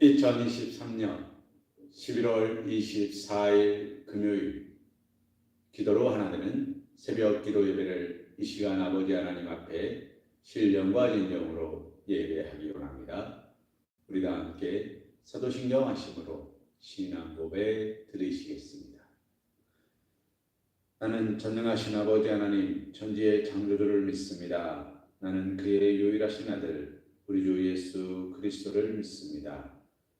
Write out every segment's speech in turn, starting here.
2023년 11월 24일 금요일 기도로 하나 되는 새벽 기도 예배를 이 시간 아버지 하나님 앞에 신령과 진정으로 예배하기 원합니다. 우리 다 함께 사도신경 하심으로 신앙 고백 드리시겠습니다. 나는 전능하신 아버지 하나님 천지의 창조주를 믿습니다. 나는 그의 유일하신 아들 우리 주 예수 그리스도를 믿습니다.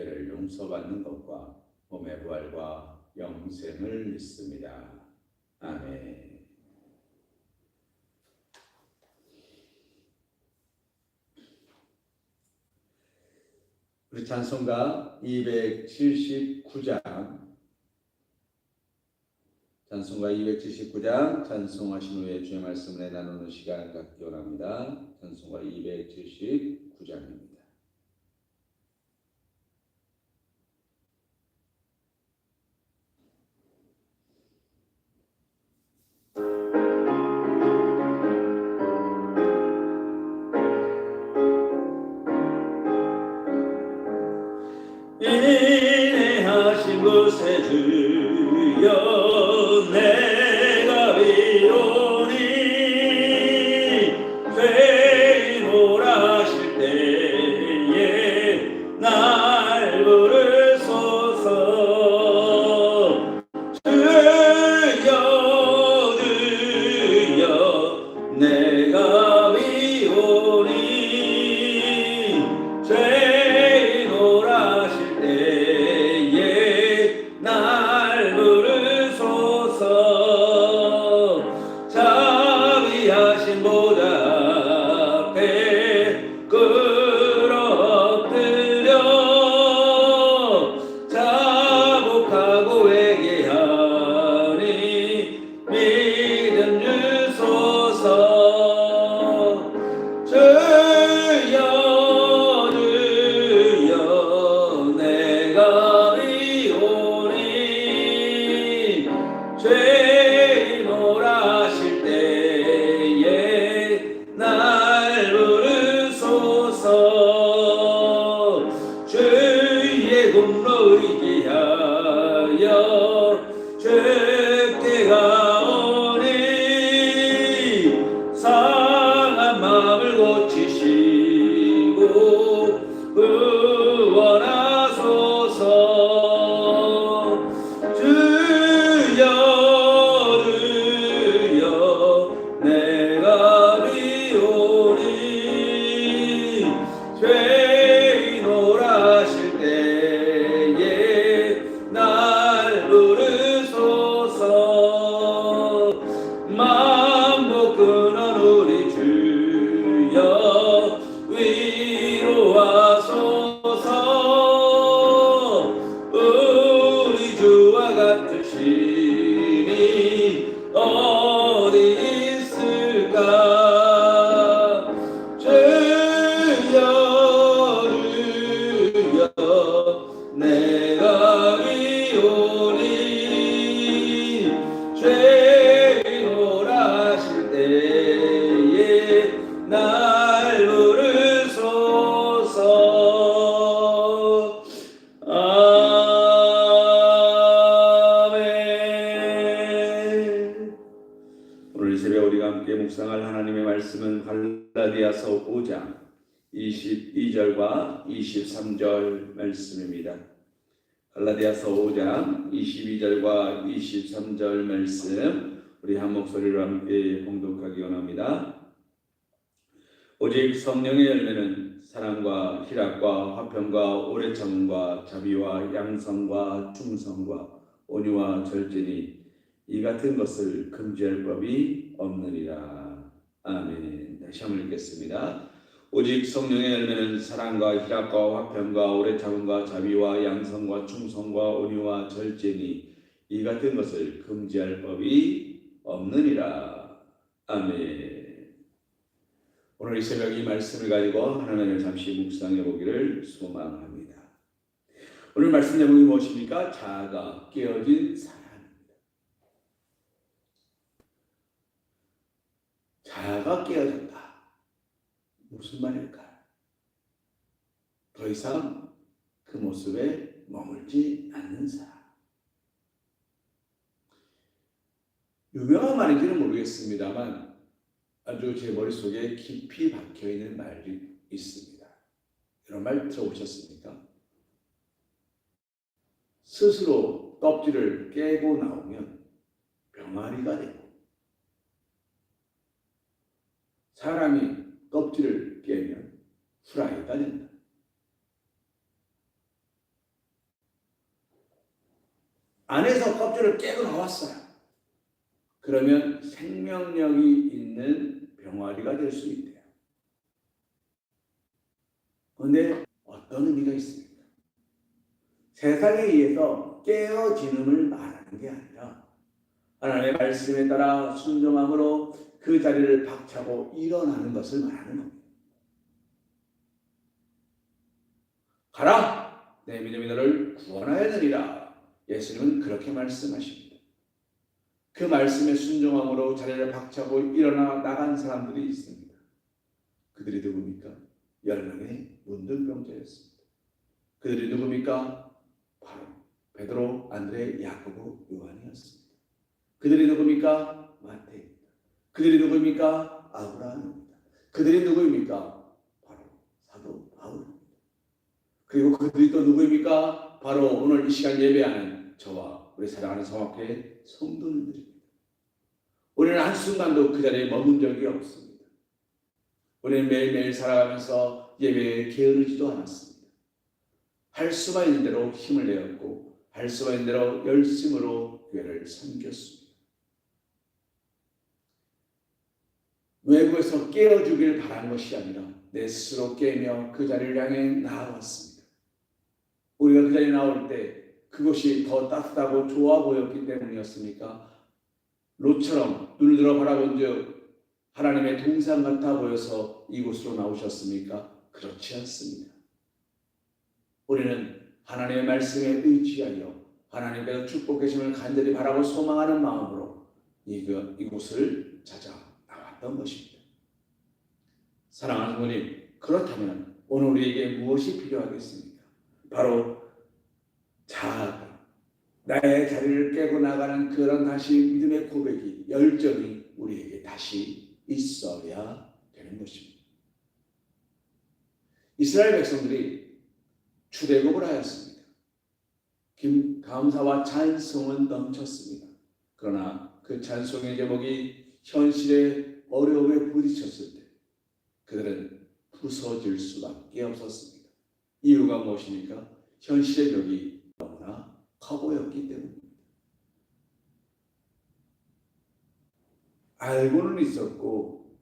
죄를 용서받는 것과 몸의 부활과 영생을 믿습니다. 아멘. 우리 찬송가 279장 찬송가 279장 찬송하신 후에 주의 말씀을 나누는 시간 갖기 원합니다. 찬송가 279장입니다. 인내 의 갈라디아서 5장 22절과 23절 말씀입니다. 갈라디아서 5장 22절과 23절 말씀 우리 한 목소리로 함께 봉독하기 원합니다. 오직 성령의 열매는 사랑과 희락과 화평과 오래 참음과 자비와 양성과 충성과 온유와 절제니 이 같은 것을 금지할 법이 없느니라. 아멘. 다시 한번 읽겠습니다. 오직 성령의 열매는 사랑과 희락과 화평과 오래 참음과 자비와 양성과 충성과 온유와 절제니 이 같은 것을 금지할 법이 없느니라. 아멘. 오늘 이 새벽 이 말씀을 가지고 하나님을 잠시 묵상해 보기를 소망합니다. 오늘 말씀 제목이 무엇입니까? 자아가 깨어진 사람입니다. 자아가 깨어졌다. 무슨 말일까요? 더 이상 그 모습에 머물지 않는 사람. 유명한 말인지는 모르겠습니다만 아주 제 머릿속에 깊이 박혀 있는 말이 있습니다. 이런 말 들어보셨습니까? 스스로 껍질을 깨고 나오면 병아리가 되고 사람이 껍질을 깨면 후라이가 된다. 안에서 껍질을 깨고 나왔어요. 그러면 생명력이 있는 병아리가 될 수 있대요. 그런데 어떤 의미가 있습니까? 세상에 의해서 깨어지는을 말하는 게 아니라 하나님의 말씀에 따라 순종함으로 그 자리를 박차고 일어나는 것을 말하는 겁니다. 가라! 내 믿음이 너를 구원하였느니라. 예수님은 그렇게 말씀하십니다. 그 말씀에 순종함으로 자리를 박차고 일어나 나간 사람들이 있습니다. 그들이 누굽니까? 열 명의 문둥병자였습니다. 그들이 누굽니까? 바로 베드로, 안드레, 야고보, 요한이었습니다. 그들이 누굽니까? 마태입니다. 그들이 누구입니까? 아브라함입니다. 그들이 누구입니까? 바로 사도 바울입니다. 그리고 그들이 또 누구입니까? 바로 오늘 이 시간 예배하는 저와 우리 사랑하는 성악회 성도님들입니다. 우리는 한순간도 그 자리에 머문 적이 없습니다. 우리는 매일매일 살아가면서 예배에 게으르지도 않았습니다. 할 수가 있는 대로 힘을 내었고 할 수가 있는 대로 열심으로 교회를 섬겼습니다. 외부에서 깨어주길 바라는 것이 아니라 내 스스로 깨며 그 자리를 향해 나아왔습니다. 우리가 그 자리에 나올 때 그것이 더 따뜻하고 좋아 보였기 때문이었습니까? 롯처럼 눈을 들어 바라본 즉 하나님의 동상 같아 보여서 이곳으로 나오셨습니까? 그렇지 않습니다. 우리는 하나님의 말씀에 의지하여 하나님께서 축복하심을 간절히 바라고 소망하는 마음으로 이곳을 찾아 나왔던 것입니다. 사랑하는 부모님, 그렇다면 오늘 우리에게 무엇이 필요하겠습니까? 바로 자아가 나의 자리를 깨고 나가는 그런 다시 믿음의 고백이 열정이 우리에게 다시 있어야 되는 것입니다. 이스라엘 백성들이 출애굽을 하였습니다. 김 감사와 찬송은 넘쳤습니다. 그러나 그 찬송의 제목이 현실의 어려움에 부딪혔을 때 그들은 부서질 수밖에 없었습니다. 이유가 무엇입니까? 현실의 벽이 너무나 커 보였기 때문입니다. 알고는 있었고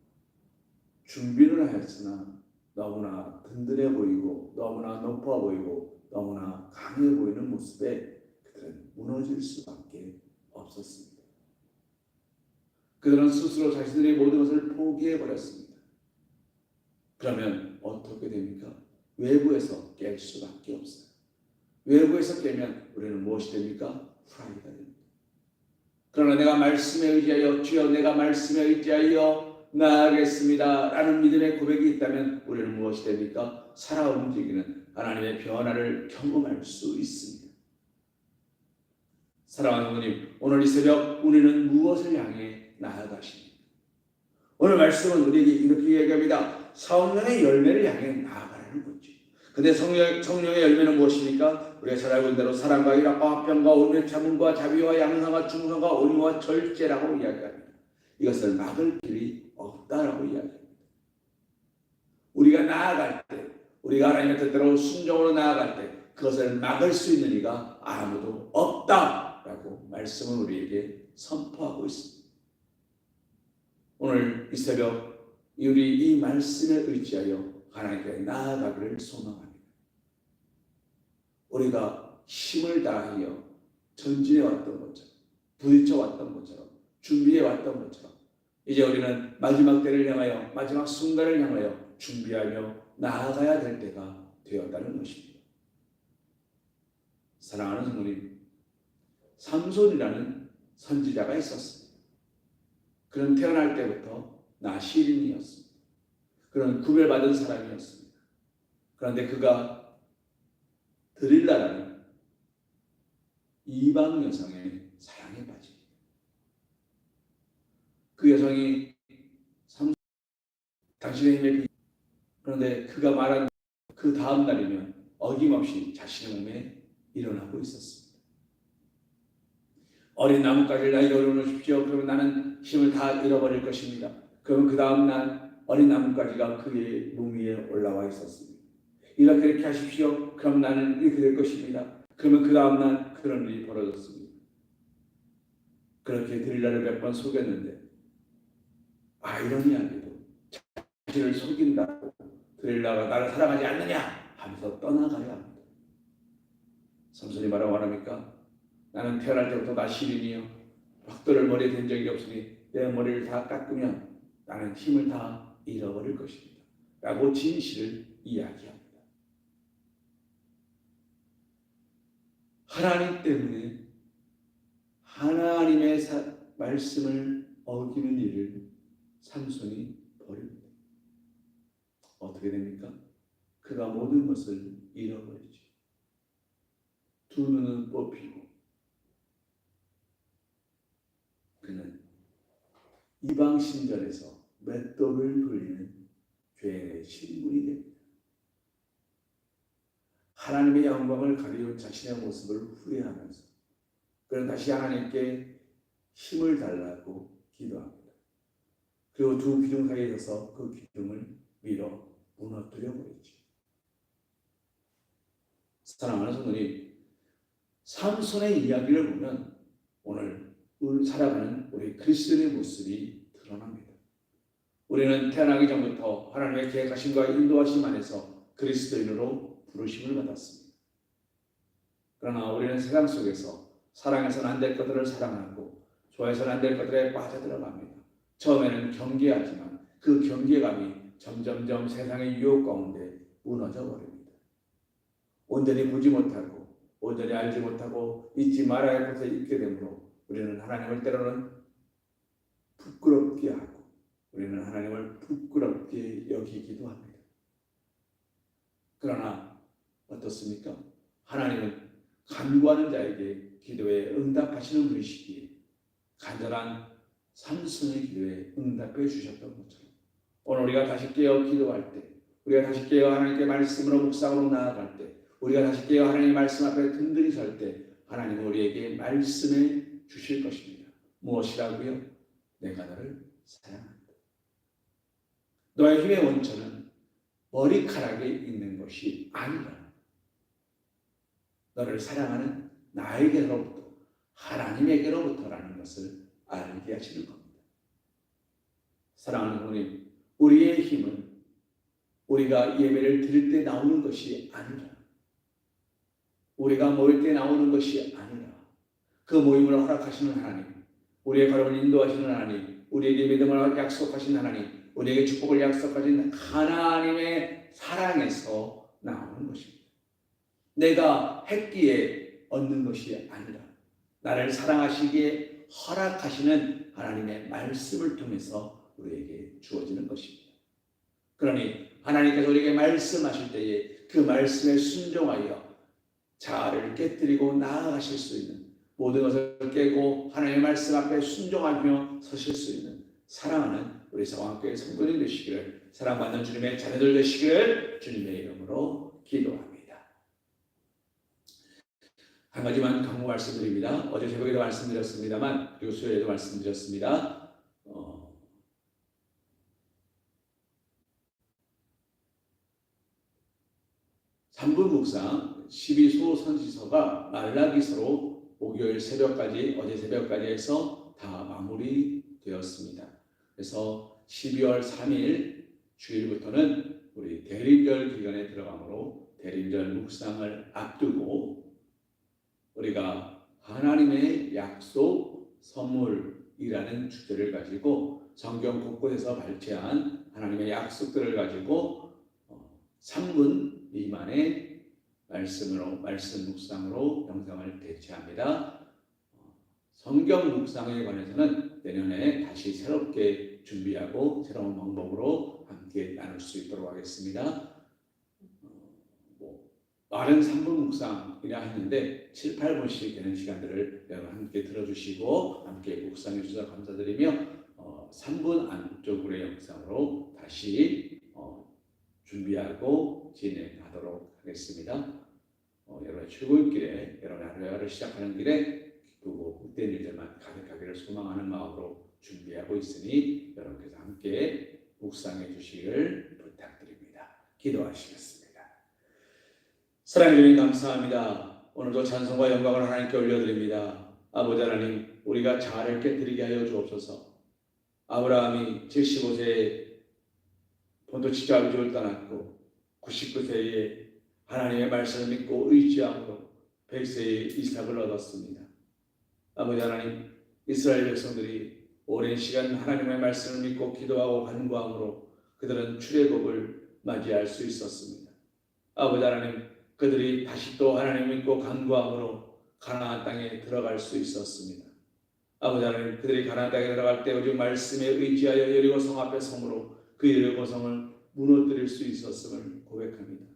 준비는 하였으나 너무나 든든해 보이고 너무나 높아 보이고 너무나 강해 보이는 모습에 그들은 무너질 수밖에 없었습니다. 그들은 스스로 자신들의 모든 것을 포기해 버렸습니다. 그러면 어떻게 됩니까? 외부에서 깰 수밖에 없어요. 외부에서 깨면 우리는 무엇이 됩니까? 후라이가 됩니다. 그러나 내가 말씀에 의지하여 주여 내가 말씀에 의지하여 나아가겠습니다. 라는 믿음의 고백이 있다면 우리는 무엇이 됩니까? 살아 움직이는 하나님의 변화를 경험할 수 있습니다. 사랑하는 부모님, 오늘 이 새벽 우리는 무엇을 향해 나아가십니까? 오늘 말씀은 우리에게 이렇게 얘기합니다. 성령의 열매를 향해 나아가라는 거지. 근데 성령, 성령의 열매는 무엇입니까? 우리가 잘 알고 있는 대로 사랑과 일합과 화평과 온유와 참음과 자비와 양상과 충성과 온유와 절제라고 이야기합니다. 이것을 막을 길이 없다라고 이야기합니다. 우리가 나아갈 때, 우리가 하나님의 뜻대로 순종으로 나아갈 때 그것을 막을 수 있는 이가 아무도 없다라고 말씀은 우리에게 선포하고 있습니다. 오늘 이 새벽 우리 이 말씀에 의지하여 하나님께 나아가기를 소망합니다. 우리가 힘을 다하여 전진해 왔던 것처럼 부딪혀 왔던 것처럼 준비해 왔던 것처럼 이제 우리는 마지막 때를 향하여 마지막 순간을 향하여 준비하며 나아가야 될 때가 되었다는 것입니다. 사랑하는 성도님, 삼손이라는 선지자가 있었습니다. 그는 태어날 때부터 나 시린이었습니다. 그런 구별받은 사람이었습니다. 그런데 그가 드릴라라는 이방 여성의 사랑에 빠집니다. 그 여성이 삼 당신의 힘에 비 그런데 그가 말한 그 다음 날이면 어김없이 자신의 몸에 일어나고 있었습니다. 어린 나뭇가지를 나에게 올려놓으십시오. 그러면 나는 힘을 다 잃어버릴 것입니다. 그러면 그 다음 날 어린 나뭇가지가 그의 몸 위에 올라와 있었습니다. 이렇게 이렇게 하십시오. 그럼 나는 이렇게 될 것입니다. 그러면 그 다음 날 그런 일이 벌어졌습니다. 그렇게 드릴라를 몇 번 속였는데 아이러니하게도 자신을 속인다고 드릴라가 나를 사랑하지 않느냐 하면서 떠나가야 합니다. 삼손이 뭐라고 말합니까? 나는 태어날 때부터 나시린이요. 벽돌을 머리에 댄 적이 없으니 내 머리를 다 깎으면 나는 힘을 다 잃어버릴 것입니다. 라고 진실을 이야기합니다. 하나님 때문에 하나님의 사, 말씀을 어기는 일을 삼손이 버립니다. 어떻게 됩니까? 그가 모든 것을 잃어버리죠. 두 눈은 뽑히고 그는 이방 신전에서 맷돌을 돌리는 죄의 신분이 됩니다. 하나님의 영광을 가리운 자신의 모습을 후회하면서 그는 다시 하나님께 힘을 달라고 기도합니다. 그리고 두 기둥 사이에 서서 그 기둥을 밀어 무너뜨려 버리죠. 사랑하는 성도님, 삼손의 이야기를 보면 오늘 살아가는 우리 그리스도의 모습이 드러납니다. 우리는 태어나기 전부터 하나님의 계획하심과 인도하심 안에서 그리스도인으로 부르심을 받았습니다. 그러나 우리는 세상 속에서 사랑해서는 안 될 것들을 사랑하고 좋아해서는 안 될 것들에 빠져들어갑니다. 처음에는 경계하지만 그 경계감이 점점점 세상의 유혹 가운데 무너져 버립니다. 온전히 보지 못하고 온전히 알지 못하고 잊지 말아야 할 것을 잊게 되므로 우리는 하나님을 때로는 부끄럽게 하고 우리는 하나님을 부끄럽게 여기기도 합니다. 그러나 어떻습니까? 하나님은 간구하는 자에게 기도에 응답하시는 분이시기에 간절한 삼손의 기도에 응답해 주셨던 것처럼 오늘 우리가 다시 깨어 기도할 때 우리가 다시 깨어 하나님께 말씀으로 묵상으로 나아갈 때 우리가 다시 깨어 하나님의 말씀 앞에 든든히 설 때 하나님은 우리에게 말씀해 주실 것입니다. 무엇이라고요? 내가 너를 사랑한다. 너의 힘의 원천은 머리카락에 있는 것이 아니라 너를 사랑하는 나에게로부터 하나님에게로부터라는 것을 알게 하시는 겁니다. 사랑하는 부모님, 우리의 힘은 우리가 예배를 드릴 때 나오는 것이 아니라 우리가 모일 때 나오는 것이 아니라 그 모임을 허락하시는 하나님, 우리의 걸음을 인도하시는 하나님, 우리에게 믿음을 약속하신 하나님, 우리에게 축복을 약속하신 하나님의 사랑에서 나오는 것입니다. 내가 했기에 얻는 것이 아니라 나를 사랑하시기에 허락하시는 하나님의 말씀을 통해서 우리에게 주어지는 것입니다. 그러니 하나님께서 우리에게 말씀하실 때에 그 말씀에 순종하여 자아를 깨뜨리고 나아가실 수 있는 모든 것을 깨고 하나님의 말씀 앞에 순종하며 서실 수 있는 사랑하는 우리 성황교회 성도님 되시기를 사랑받는 주님의 자녀들 되시기를 주님의 이름으로 기도합니다. 한 가지만 강조 말씀드립니다. 어제 새벽에도 말씀드렸습니다만 그리고 수요일에도 말씀드렸습니다. 어, 삼분 묵상 12소 선지서가 말라기서로 목요일 새벽까지 어제 새벽까지 해서 다 마무리되었습니다. 그래서 12월 3일 주일부터는 우리 대림절 기간에 들어가므로 대림절 묵상을 앞두고 우리가 하나님의 약속 선물이라는 주제를 가지고 성경 곳곳에서 발췌한 하나님의 약속들을 가지고 3분 미만의 말씀으로 말씀 묵상으로 영상을 대체합니다. 어, 성경 묵상에 관해서는 내년에 다시 새롭게 준비하고 새로운 방법으로 함께 나눌 수 있도록 하겠습니다. 어, 뭐 말은 3분 묵상이라 했는데 7, 8분씩 되는 시간들을 여러분 함께 들어주시고 함께 묵상해 주셔서 감사드리며 어, 3분 안쪽으로의 영상으로 다시 어, 준비하고 진행하도록 하겠습니다. 어, 여러분 출근 길에 여러분 하루하루 시작하는 길에 기쁘고 헛된 일들만 가득하기를 소망하는 마음으로 준비하고 있으니 여러분께서 함께 묵상해 주시길 부탁드립니다. 기도하시겠습니다. 사랑해 주님 감사합니다. 오늘도 찬송과 영광을 하나님께 올려드립니다. 아버지 하나님 우리가 자아를 깨뜨리게 하여 주옵소서. 아브라함이 75세에 본토 치자 아버지를 떠났고 99세에 하나님의 말씀을 믿고 의지함으로 100세의 이삭을 얻었습니다. 아버지 하나님 이스라엘 백성들이 오랜 시간 하나님의 말씀을 믿고 기도하고 간구함으로 그들은 출애굽을 맞이할 수 있었습니다. 아버지 하나님 그들이 다시 또 하나님 믿고 간구함으로 가나안 땅에 들어갈 수 있었습니다. 아버지 하나님 그들이 가나안 땅에 들어갈 때 오직 말씀에 의지하여 여리고 성 앞에 성으로 그 여리고 성을 무너뜨릴 수 있었음을 고백합니다.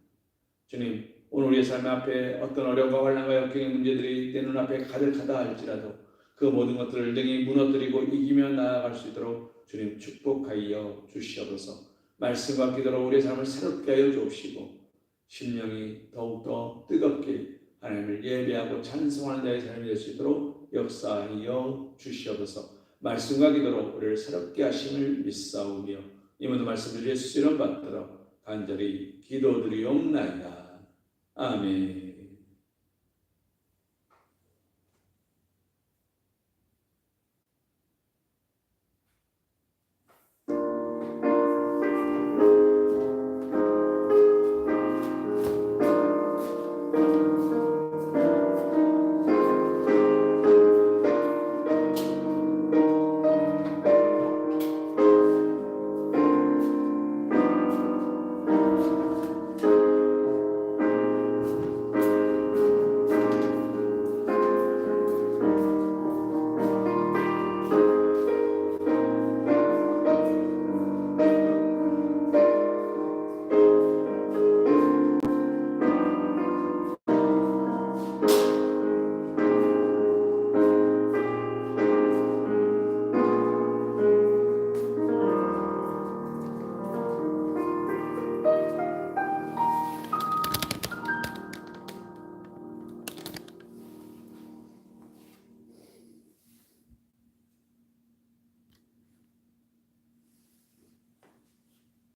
주님 오늘 우리의 삶 앞에 어떤 어려움과 환난과 역경의 문제들이 내 눈앞에 가득하다 할지라도 그 모든 것들을 능히 무너뜨리고 이기며 나아갈 수 있도록 주님 축복하여 주시옵소서 말씀과 기도로 우리의 삶을 새롭게 하여 주옵시고 심령이 더욱더 뜨겁게 하나님을 예배하고 찬송하는 자의 삶이 될 수 있도록 역사하여 주시옵소서 말씀과 기도로 우리를 새롭게 하심을 믿사오며 이 모든 말씀을 예수 이름 받들어 간절히 기도드리옵나이다. 아멘